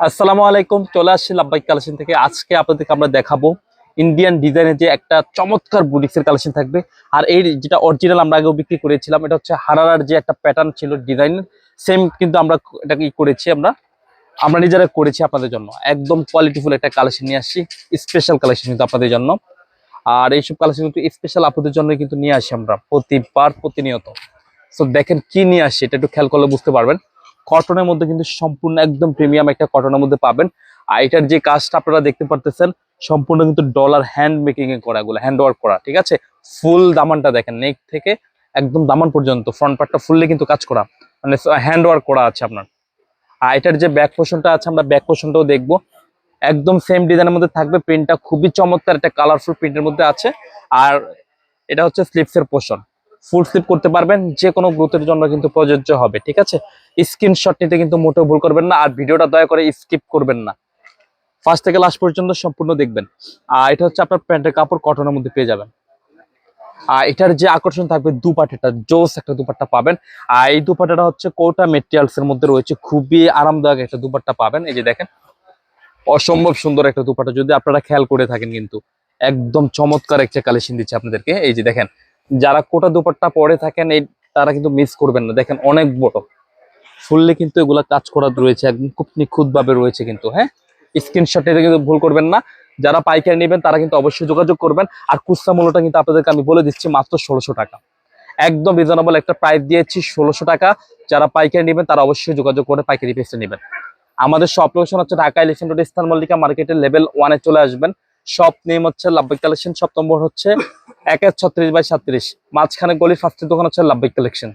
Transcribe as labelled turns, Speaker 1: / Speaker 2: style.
Speaker 1: আসসালামু আলাইকুম, চলে আসছি লাভবাইক কালেকশন থেকে। আজকে আপনাদেরকে আমরা দেখাবো ইন্ডিয়ান ডিজাইনের যে একটা চমৎকার বুটিক্সের কালেকশন থাকবে। আর এই যেটা অরিজিনাল আমরা আগেও বিক্রি করেছিলাম, এটা হচ্ছে হারারার যে একটা প্যাটার্ন ছিল ডিজাইনের সেম কিন্তু আমরা এটাকে ই করেছি আমরা। আমরা নিজেরা করেছি আপনাদের জন্য। একদম কোয়ালিটিফুল একটা কালেকশন নিয়ে আসছি স্পেশাল কালেকশন কিন্তু আপনাদের জন্য। আর এইসব কালেকশন কিন্তু স্পেশাল আপনাদের জন্য কিন্তু নিয়ে আসি আমরা, প্রতিবার প্রতিনিয়ত। সো দেখেন কি নিয়ে আসছি, এটা একটু খেয়াল করলে বুঝতে পারবেন। কটনের মধ্যে কিন্তু সম্পূর্ণ একদম প্রিমিয়াম একটা কটনের মধ্যে পাবেন। আর এটার যে কাজটা আপনারা দেখতে পারতেছেন, সম্পূর্ণ কিন্তু ডলার হ্যান্ড মেকিং এ করা এগুলো হ্যান্ড ওয়ার্ক করা, ঠিক আছে? ফুল দামানটা দেখেন নেক থেকে একদম দামান পর্যন্ত ফ্রন্ট পার্টটা ফুললি কিন্তু কাজ করা মানে হ্যান্ড ওয়ার্ক করা আছে আপনার। আর এটার যে ব্যাক পোর্শনটা আছে, আমরা ব্যাক পোর্শনটাও দেখব। একদম সেম ডিজাইনের মধ্যে থাকবে প্রিন্টটা খুবই চমৎকার, একটা কালারফুল প্রিন্টের মধ্যে আছে। আর এটা হচ্ছে স্লিপসের পোর্শন ফুল স্লিপ করতে পারবেন যে কোনো গ্রোথের জন্য কিন্তু প্রযোজ্য হবে, ঠিক আছে? স্ক্রিনশট নিতে কিন্তু মোটেও ভুল করবেন না, আর ভিডিওটা দয়া করে স্কিপ করবেন না। ফার্স্ট থেকে লাস্ট পর্যন্ত সম্পূর্ণ দেখবেন। আর এটা হচ্ছে আপনার প্যান্টের কাপড় কটনের মধ্যে পেয়ে যাবেন। আর এটার যে আকর্ষণ থাকবে দুপাটেটা, জোস একটা দুপাট্টা পাবেন। আর এই দুপাট্টাটা হচ্ছে কোটা মেটেরিয়ালস এর মধ্যে রয়েছে, খুবই আরামদায়ক একটা দুপাট্টা পাবেন। এই যে দেখেন, অসম্ভব সুন্দর একটা দুপাট্টা, যদি আপনারা খেয়াল করে থাকেন কিন্তু। একদম চমৎকার একটা কালেকশন দিচ্ছে আপনাদেরকে। এই যে দেখেন যারা কোটা দুপাট্টা পরে থাকেন, এই তারা কিন্তু মিস করবেন না। দেখেন অনেক বড়। ফুললে কিন্তু এগুলা কাজ করা রয়েছে, একদম খুব নিখুঁত ভাবে রয়েছে কিন্তু হ্যাঁ? স্ক্রিনশট নিতে কিন্তু ভুল করবেন না। যারা পাইকারি নেবেন, তারা কিন্তু অবশ্যই যোগাযোগ করবেন। আর কুস্তা মূল্যটা কিন্তু আপনাদেরকে আমি বলে দিচ্ছি মাত্র ষোলোশো টাকা। একদম রিজনেবল একটা প্রাইস দিয়েছি, ষোলোশো টাকা। যারা পাইকারি নেবেন, তারা অবশ্যই যোগাযোগ করে পাইকারি পেসে নেবেন। আমাদের সব লোকেশন হচ্ছে ঢাকা ইলেকশন রোড ইস্তান মল্লিকা মার্কেটের লেভেল ওয়ানে চলে আসবেন। শপ নেম হচ্ছে লাভবিক কালেকশন শপ নম্বর হচ্ছে এক ছত্রিশ বাই সাত্রিশ মাঝখানে গলির ফার্স্টের দোকান হচ্ছে লাভবিক কালেকশন।